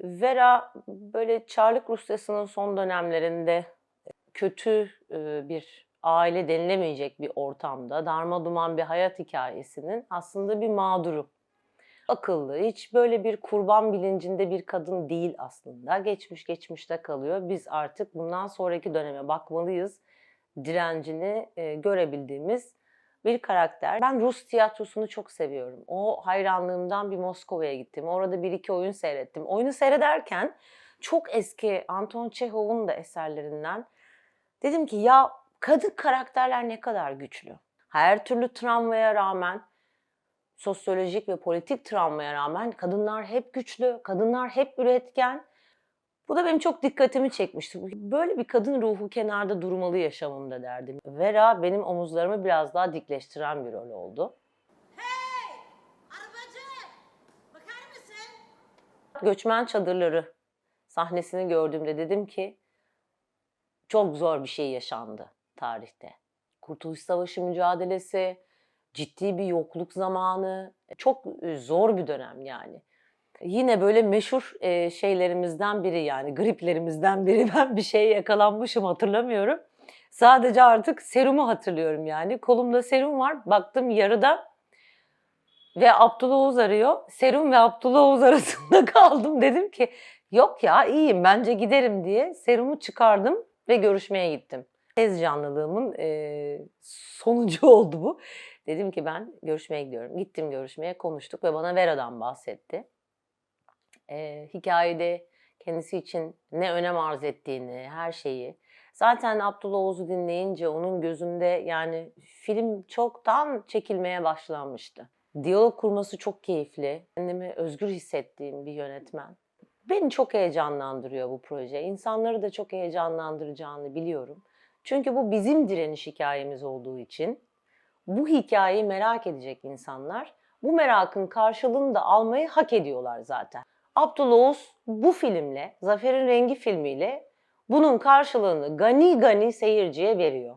Vera böyle Çarlık Rusyası'nın son dönemlerinde kötü e, bir aile denilemeyecek bir ortamda darma duman bir hayat hikayesinin aslında bir mağduru. Akıllı, hiç böyle bir kurban bilincinde bir kadın değil aslında. Geçmiş geçmişte kalıyor. Biz artık bundan sonraki döneme bakmalıyız. Direncini e, görebildiğimiz bir karakter. Ben Rus tiyatrosunu çok seviyorum. O hayranlığımdan bir Moskova'ya gittim. Orada bir iki oyun seyrettim. Oyunu seyrederken çok eski Anton Çehov'un da eserlerinden dedim ki ya kadın karakterler ne kadar güçlü. Her türlü travmaya rağmen, sosyolojik ve politik travmaya rağmen kadınlar hep güçlü, kadınlar hep üretken. Bu da benim çok dikkatimi çekmişti. Böyle bir kadın ruhu kenarda durmalı yaşamımda derdim. Vera benim omuzlarımı biraz daha dikleştiren bir rol oldu. Arabacı! Bakar mısın? Göçmen çadırları sahnesini gördüğümde dedim ki çok zor bir şey yaşandı tarihte. Kurtuluş Savaşı mücadelesi, ciddi bir yokluk zamanı, çok e, zor bir dönem yani. Yine böyle meşhur e, şeylerimizden biri yani griplerimizden biri ben bir şeye yakalanmışım hatırlamıyorum. Sadece artık serumu hatırlıyorum yani. Kolumda serum var. Baktım yarıda ve Abdullah Oğuz arıyor. Serum ve Abdullah Oğuz arasında kaldım. Dedim ki yok ya iyiyim bence giderim diye serumu çıkardım ve görüşmeye gittim. Tez canlılığımın eee, sonucu oldu bu. Dedim ki ben görüşmeye gidiyorum. Gittim görüşmeye konuştuk ve bana Vera'dan bahsetti. Eee, hikayede kendisi için ne önem arz ettiğini, her şeyi. Zaten Abdullah Oğuz'u dinleyince onun gözünde yani film çoktan çekilmeye başlanmıştı. Diyalog kurması çok keyifli. Kendimi özgür hissettiğim bir yönetmen. Beni çok heyecanlandırıyor bu proje. İnsanları da çok heyecanlandıracağını biliyorum. Çünkü bu bizim direniş hikayemiz olduğu için bu hikayeyi merak edecek insanlar bu merakın karşılığını da almayı hak ediyorlar zaten. Abdullah Oğuz bu filmle, Zafer'in Rengi filmiyle bunun karşılığını gani gani seyirciye veriyor.